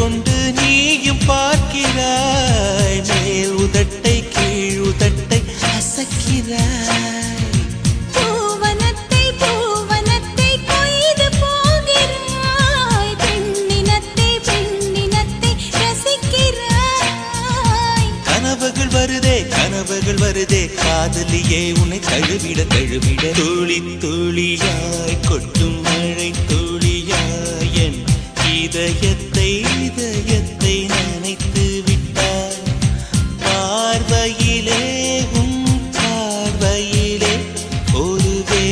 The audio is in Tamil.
கொண்டு நீயும் பார்க்கிறாய். மேல் உதட்டை கீழ் உதட்டை அசக்கிறாய். வருதே கனவுகள் வருதே. காதலியே உன்னை தழுவிட தழுவிட. துளி துளியாய் கொட்டு இதயத்தை இதயத்தை நினைத்து விட்டார் பார்வையிலே உம் பார்வையிலே ஒரு வே